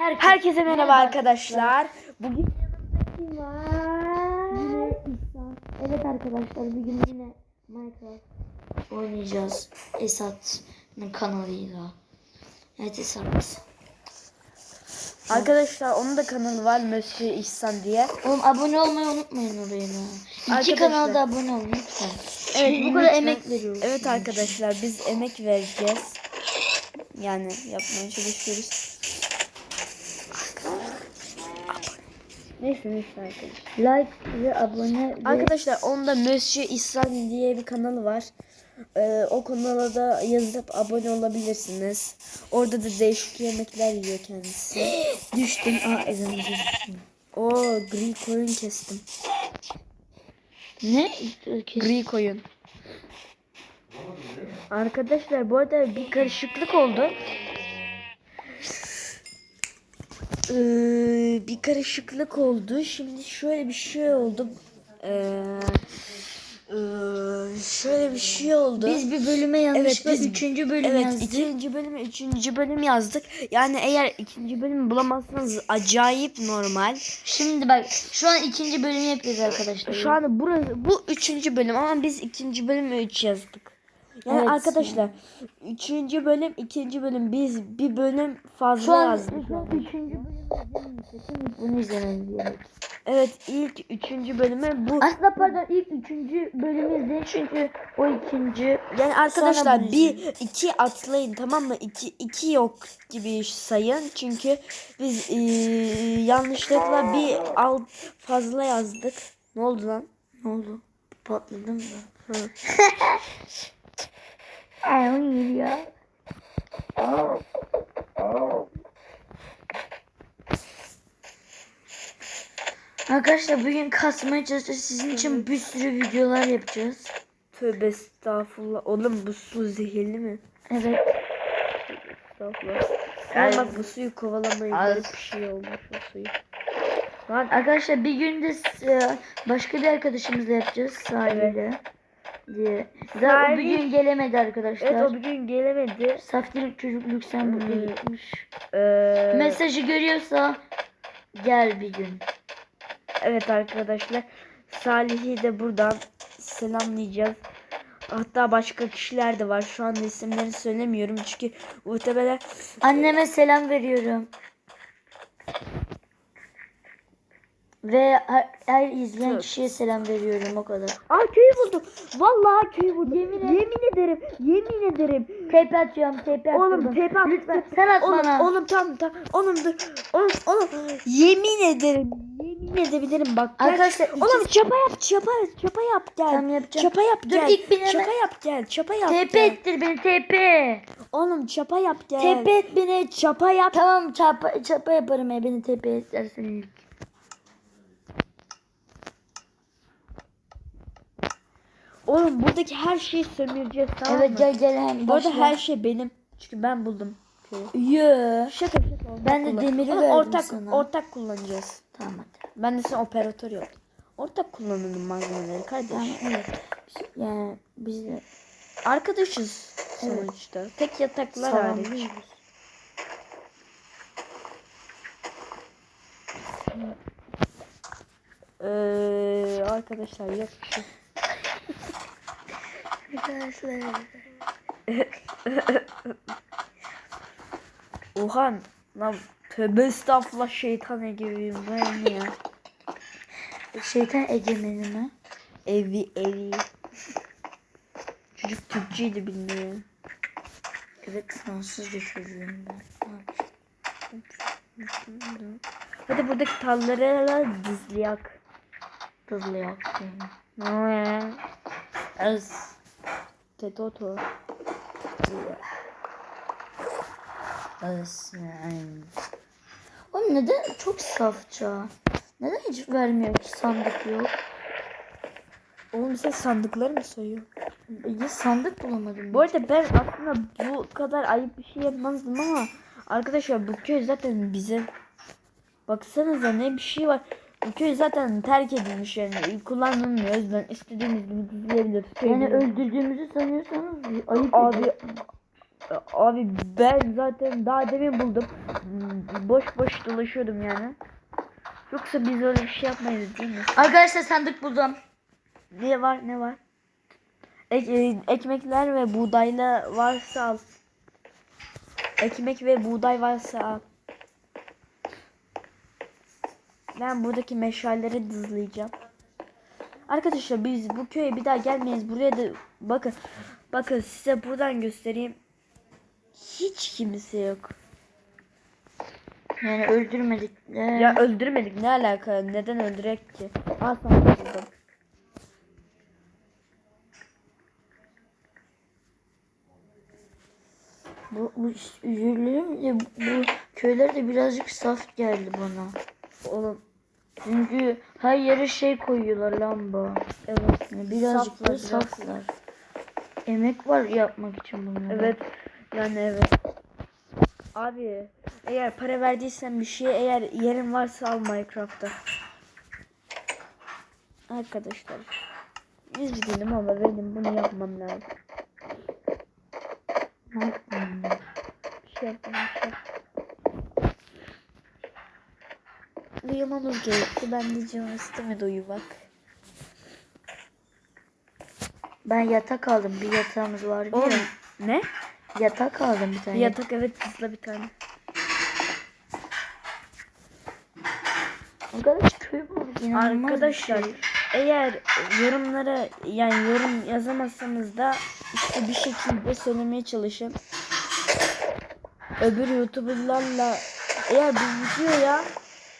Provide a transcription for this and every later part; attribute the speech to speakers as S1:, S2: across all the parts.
S1: Herkese,
S2: Herkese merhaba arkadaşlar. Bugün yanımda kim var?
S1: Yine. Evet arkadaşlar bugün yine Minecraft oynayacağız. Esat'ın kanalıyla. Evet Esat.
S2: Arkadaşlar onun da kanalı var Monsieur İhsan diye.
S1: Oğlum abone olmayı unutmayın oraya. İki
S2: Arkadaşlar-
S1: kanala da abone olun lütfen.
S2: Evet,
S1: bu kadar emek veriyoruz.
S2: Evet arkadaşlar biz emek vereceğiz. Yani yapmaya çalışıyoruz. Neyse neyse arkadaşlar.
S1: Like ve abone ve
S2: Arkadaşlar onda Monsieur İhsan diye bir kanalı var. Ee, o kanala da yazıp abone olabilirsiniz. Orada da değişik yemekler yiyor kendisi.
S1: düştüm. Aa ezanı düştüm.
S2: O gri koyun kestim.
S1: Ne?
S2: Gri koyun. Arkadaşlar bu arada bir karışıklık oldu. Ee, bir karışıklık oldu. Şimdi şöyle bir şey oldu. Ee, ee, şöyle bir şey oldu.
S1: Biz bir bölüme yanlışlıkla
S2: biz-
S1: üçüncü bölüm
S2: evet
S1: yazdık.
S2: ikinci bölümü üçüncü bölüm yazdık. Yani eğer ikinci bölümü bulamazsanız acayip normal.
S1: Şimdi bak şu an ikinci bölümü yapıyoruz arkadaşlar.
S2: Şu anda burası bu üçüncü bölüm ama biz ikinci bölümü üç yazdık. Yani
S1: Evet.
S2: arkadaşlar üçüncü bölüm ikinci bölüm biz bir bölüm fazla
S1: Şu an,
S2: yazdık.
S1: şu an üçüncü bölüm izlemeyi bunu izlemeniz gerekiyor.
S2: Evet ilk üçüncü bölümü bu.
S1: Aslında pardon ilk üçüncü bölümü izleyin çünkü o ikinci
S2: Yani arkadaşlar bir iki atlayın tamam mı? İki, iki yok gibi sayın. Çünkü biz eee, yanlışlıkla bir alt fazla yazdık. Ne oldu lan?
S1: ne oldu? Patladım mı?
S2: Hı.
S1: Ay o iyi ya. Arkadaşlar bugün kasmaya çalışacağız. Sizin için bir sürü videolar yapacağız.
S2: Tövbe estağfurullah. Oğlum bu su zehirli mi?
S1: Evet.
S2: Estağfurullah. Yani bak bu suyu kovalamayın.
S1: Az.
S2: Garip bir şey olmuş o suyu. Lan
S1: Arkadaşlar bir gün de e, başka bir arkadaşımızla yapacağız sahilde diye. Daha o
S2: Sahil-
S1: bir gün gelemedi arkadaşlar.
S2: evet o bir gün gelemedi.
S1: Saftirik çocuk Lüksemburg'a
S2: Hmm.
S1: gitmiş.
S2: Ee,
S1: Mesajı görüyorsa gel bir gün.
S2: Evet arkadaşlar. Salih'i de buradan selamlayacağız. Hatta başka kişiler de var. Şu anda isimlerini söylemiyorum. Çünkü muhtemelen
S1: Anneme selam veriyorum. Ve her, her izleyen
S2: Tüh.
S1: kişiye selam veriyorum o kadar.
S2: Aa köyü buldum. Vallahi köyü buldum. Yemin, ederim. Yemin ederim.
S1: Tepe atıyorum tepe
S2: Oğlum
S1: atıyorum.
S2: tepe at.
S1: Lütfen sen at
S2: Oğlum,
S1: bana.
S2: oğlum tamam tamam. Oğlum dur. Oğlum, oğlum. Yemin ederim. Yemin edebilirim bak. Gel.
S1: Arkadaşlar
S2: Oğlum çapa yap çapa çapa yap gel.
S1: Tamam, yapacağım.
S2: Çapa yap
S1: Dur,
S2: gel.
S1: ilk bir hemen-
S2: Çapa yap gel. Çapa yap
S1: tepe
S2: gel.
S1: ettir beni tepe.
S2: Oğlum çapa yap gel.
S1: Tepe et beni.
S2: Çapa yap.
S1: Tamam çapa, çapa yaparım ya beni tepe et dersen ilk.
S2: Oğlum buradaki her şeyi sömüreceğiz tamam
S1: Evet
S2: mı?
S1: gel gel hem
S2: Bu arada her şey benim. Çünkü ben buldum.
S1: Yö.
S2: Şaka şaka.
S1: Ben de demiri verdim
S2: ortak,
S1: sana.
S2: Ortak kullanacağız.
S1: Tamam hadi.
S2: Ben de sana operatör yaptım. Ortak kullanalım malzemeleri kardeş.
S1: Tamam evet. Yani biz de
S2: Arkadaşız sonuçta. Tek yataklar hariç. Ee, arkadaşlar yok şey.
S1: Arkadaşlar.
S2: Oha lan tövbe estağfurullah şeytan gibiyim ben ya.
S1: Şeytan egemeni mi?
S2: Evi evi. Çocuk Türkçeydi bilmiyor.
S1: Evet Fransızca çocuğum ben.
S2: Hadi buradaki talları dizliyak.
S1: Hızlı yaptım.
S2: Ez. Tetoto.
S1: Oğlum neden çok safça? Neden hiç vermiyor ki sandık yok?
S2: Oğlum sen sandıkları mı soyuyor?
S1: Ya sandık bulamadım.
S2: Bu arada ben aslında bu kadar ayıp bir şey yapmazdım ama arkadaşlar bu köy zaten bize baksanıza ne bir şey var. Bu köy zaten terk edilmiş yani kullanılmıyor. Yüzden istediğimiz gibi dizilebilir.
S1: Yani öldürdüğümüzü sanıyorsanız ayıp
S2: Abi
S1: ediyor.
S2: Abi ben zaten daha demin buldum. Hmm, Boş boş dolaşıyordum yani. Yoksa biz öyle bir şey yapmayız değil mi?
S1: Arkadaşlar sandık buldum.
S2: Ne var ne var? Ek- e, ekmekler ve buğdayla varsa al. Ekmek ve buğday varsa al. Ben buradaki meşalleri dızlayacağım. Arkadaşlar biz bu köye bir daha gelmeyiz. Buraya da bakın. Bakın size buradan göstereyim. Hiç kimse yok.
S1: Yani öldürmedik de.
S2: Ya öldürmedik ne alaka? Neden öldürek ki? Al sana buldum.
S1: bu, bu üzülürüm de bu köyler de birazcık saf geldi bana.
S2: Oğlum
S1: Çünkü her yere şey koyuyorlar lamba.
S2: evet.
S1: Yani birazcık
S2: Saflar
S1: da saflar. Emek var yapmak için bunları.
S2: Evet. Yani evet. Abi eğer para verdiysen bir şeye eğer yerin varsa al Minecraft'ta. Arkadaşlar. Üzgünüm ama benim bunu yapmam lazım.
S1: Ne yapayım ben?
S2: Bir şey yapmam lazım. Uyumamız gerekti. Ben de canım istemedi uyumak.
S1: Ben yatak aldım. Bir yatağımız vardı
S2: Oğlum ne?
S1: Yatak aldım bir tane.
S2: Yatak evet hızla bir tane.
S1: Arkadaş köy bulduk. inanılmaz bir
S2: Arkadaşlar
S1: şey.
S2: eğer yorumlara yani yorum yazamazsanız da işte bir şekilde söylemeye çalışın. Öbür youtuberlarla eğer bu videoya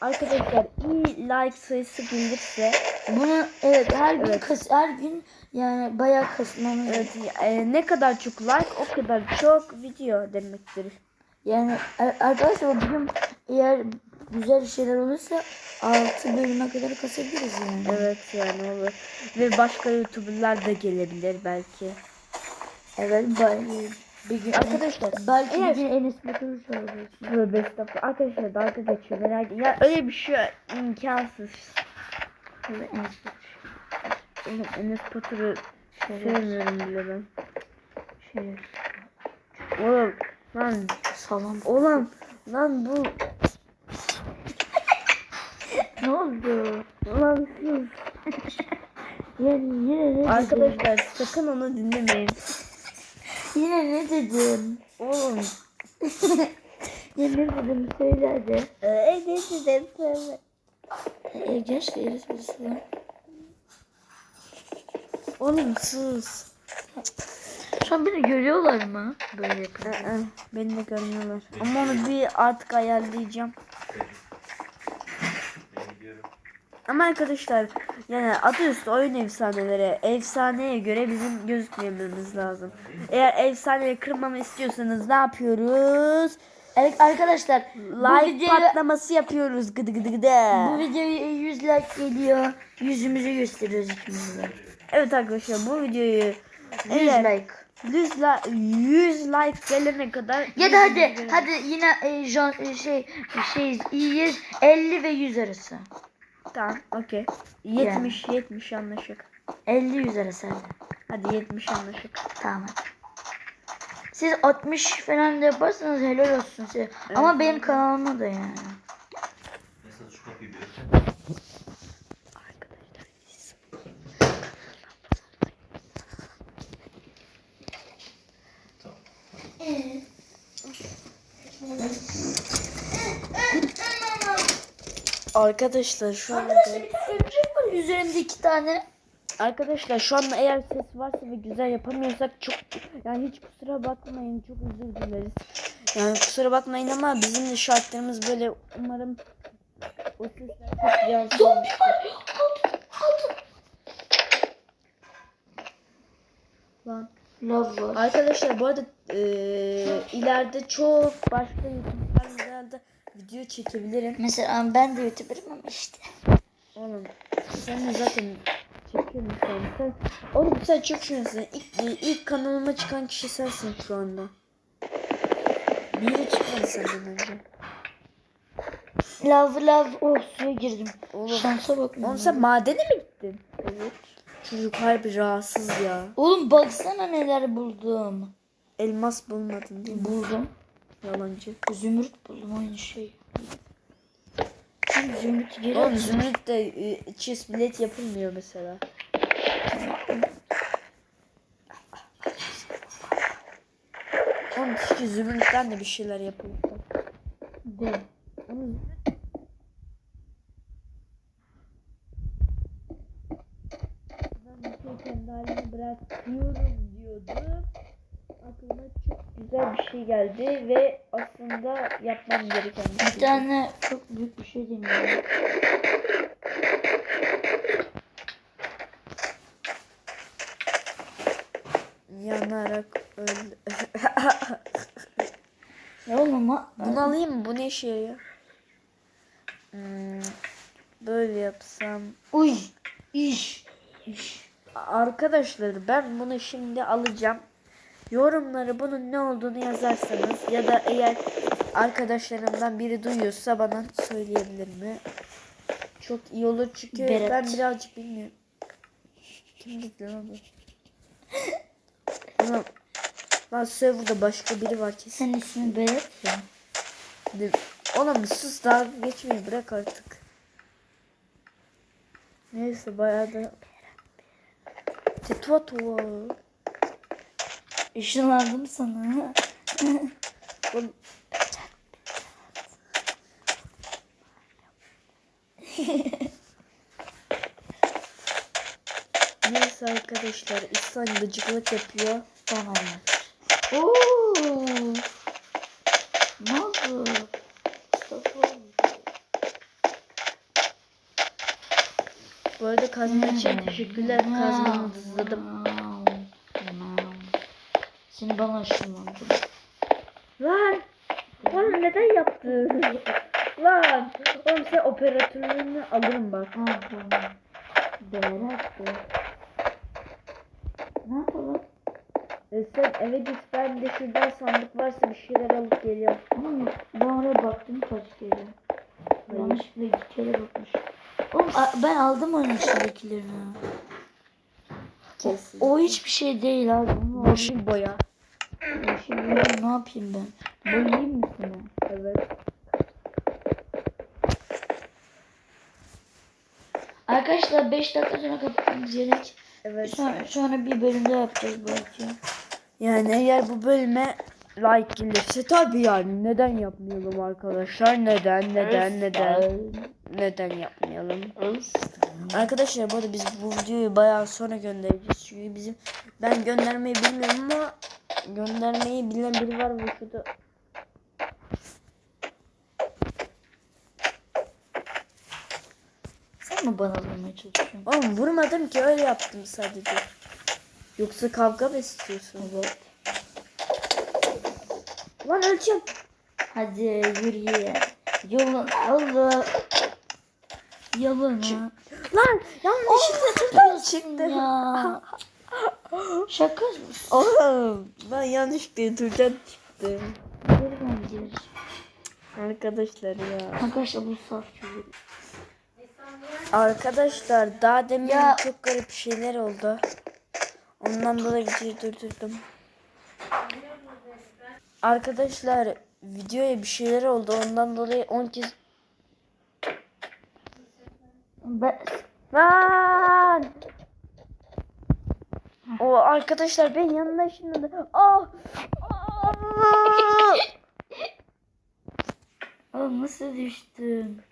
S2: arkadaşlar iyi like sayısı gelirse
S1: Bunu evet her gün
S2: Evet.
S1: kas her gün yani bayağı kasmamız.
S2: evet, e, ne kadar çok like o kadar çok video demektir.
S1: Yani a- arkadaşlar bugün eğer güzel şeyler olursa 6 bölüme kadar kasabiliriz yani.
S2: Evet yani olur. Ve başka youtuberlar da gelebilir belki.
S1: Evet bay- bir gün
S2: Arkadaşlar
S1: belki
S2: eğer-
S1: bir gün Enes Batur'u.
S2: Tövbe estağfurullah. Arkadaşlar dalga geçiyor merak Ya öyle bir şey imkansız.
S1: Evet, Enes Batur.
S2: Oğlum Enes Batur'u sevmiyorum bile ben.
S1: Şey,
S2: Oğlum lan
S1: salam.
S2: oğlum lan bu
S1: Ne oldu?
S2: lan sus.
S1: Yani yine ne dedim?
S2: Arkadaşlar sakın onu dinlemeyin.
S1: Yine ne dedim?
S2: Oğlum.
S1: Yine ne dedim söyle hadi.
S2: Eee ne dedim söyle.
S1: E, keşke Enes Batur'u.
S2: Oğlum sus.
S1: Şu an beni görüyorlar mı? Böyle yapınca.
S2: Ee, beni de görmüyorlar. Ama onu bir artık ayarlayacağım. Ama arkadaşlar yani adı üstü oyun efsaneleri efsaneye göre bizim gözükmememiz lazım. Eğer efsaneyi kırmamı istiyorsanız ne yapıyoruz?
S1: Evet arkadaşlar
S2: Like
S1: videoyu
S2: patlaması yapıyoruz gıdı gıdı gıdı.
S1: bu videoya 100 like geliyor. Yüzümüzü gösteriyoruz ikimiz de.
S2: Evet arkadaşlar bu videoyu
S1: 100
S2: eğer
S1: like.
S2: 100 like, 100 like gelene kadar
S1: Ya da hadi
S2: yüzümüzü-
S1: hadi yine e, jon, e, şey şey 100 50 ve 100 arası.
S2: Tamam okey. 70 70 anlaşık.
S1: 50 100 arası hadi.
S2: Hadi 70 anlaşık.
S1: Tamam hadi. Siz 60 falan da yaparsanız helal olsun size. Ama benim kanalıma da yani.
S3: Mesela şu kapıyı bir.
S2: Arkadaşlar şu anda
S1: Arkadaşlar bir tane örümcek var üzerimde iki tane.
S2: Arkadaşlar şu anda eğer ses varsa ve güzel yapamıyorsak çok yani hiç kusura bakmayın çok özür dileriz. Yani kusura bakmayın ama bizim de şartlarımız böyle umarım o sesler çok. Lan.
S1: Var.
S2: Arkadaşlar bu arada eee, ileride çok başka YouTube kanallarda video çekebilirim.
S1: Mesela ben de YouTuber'ım ama işte.
S2: Oğlum sen de zaten an. Sen, oğlum sen çok şanslısın. İlk, ilk kanalıma çıkan kişi sensin şu anda. Biri çıkmadı senden önce.
S1: Love love oh suya girdim.
S2: Oğlum,
S1: Şansa bak.
S2: oğlum sen madene mi gittin? Evet. Çocuk harbi rahatsız ya.
S1: Oğlum baksana neler buldum.
S2: elmas bulmadın değil mi?
S1: Buldum.
S2: Yalancı.
S1: Zümrüt buldum aynı şey. Zümrüt geri
S2: Oğlum zümrüt de e, chest bilet yapılmıyor mesela. Oğlum keşke zümrütten de bir şeyler yapılsa.
S1: De.
S2: Ben bir şey kendi halini bırakıyorum diyordum. Aklıma çok güzel bir şey geldi ve aslında yapmam gereken bir
S1: Bir
S2: şey.
S1: tane çok büyük bir şey deniyorum.
S2: Yanarak öldü.
S1: Ya oğlum ha.
S2: Bunu alayım mı? Bu ne işe yarıyor? Hmm, böyle yapsam.
S1: Uy. İş. İş.
S2: Arkadaşlar ben bunu şimdi alacağım. Yorumları bunun ne olduğunu yazarsanız ya da eğer arkadaşlarımdan biri duyuyorsa bana söyleyebilir mi? Çok iyi olur çünkü
S1: Berat.
S2: ben birazcık bilmiyorum. Kim gitti lan bu? Lan serverda başka biri var kesin.
S1: Senin ismin Berat ya.
S2: Oğlum sus daha geçmeyi bırak artık. Neyse bayağı da Tetua tuva.
S1: Işınlandım sana.
S2: Neyse arkadaşlar İhsan gıcıklık yapıyor.
S1: Tamam. Oo. Ne oldu? Mustafa.
S2: Bu arada kazma için teşekkürler. Kazmanı hızladım.
S1: Seni bana ışınlandım.
S2: Lan! Lan neden yaptın? Lan! Oğlum sen operatörünü alırım bak.
S1: Berat be. Ne yapalım?
S2: E sen eve git ben de şuradan sandık varsa bir şeyler alıp geliyorum.
S1: Oğlum ben oraya baktım kaç kere. Yanlışlıkla iki kere bakmış. Oğlum a- ben aldım onun içindekilerini.
S2: Kesin.
S1: O hiçbir şey değil abi. Onu aldım.
S2: Yeşil boya.
S1: Şimdi bunu ne yapayım ben? Boyayayım mı sana?
S2: Evet.
S1: Arkadaşlar 5 dakika sonra kapatmamız gerek.
S2: Evet.
S1: Sonra, sonra bir bölümde yapacağız belki.
S2: Yani eğer bu bölüme like gelirse tabii yani neden yapmayalım arkadaşlar? Neden neden neden neden yapmayalım? Arkadaşlar bu arada biz bu videoyu bayağı sonra göndereceğiz çünkü bizim ben göndermeyi bilmiyorum ama göndermeyi bilen biri var mı şurada?
S1: Sen mi bana vurmaya çalışıyorsun?
S2: Oğlum vurmadım ki öyle yaptım sadece. Yoksa kavga mı istiyorsun?
S1: Evet.
S2: Lan öleceğim.
S1: Hadi yürü. Yolun Allah. Yoluna.
S2: Lan yanlışlıkla çıktı.
S1: Ya. Şaka mısın?
S2: Oğlum ben yanlışlıkla turcan çıktı.
S1: Geri dön geri.
S2: Arkadaşlar ya.
S1: Arkadaşlar bu saf çocuk.
S2: Arkadaşlar daha demin
S1: Ya-
S2: çok garip şeyler oldu. Ondan dolayı videoyu durdurdum. Arkadaşlar videoya bir şeyler oldu. Ondan dolayı 10 kez
S1: Ben,
S2: Lan! O arkadaşlar ben yanına şimdi Ah! Ah!
S1: Oğlum nasıl düştüm?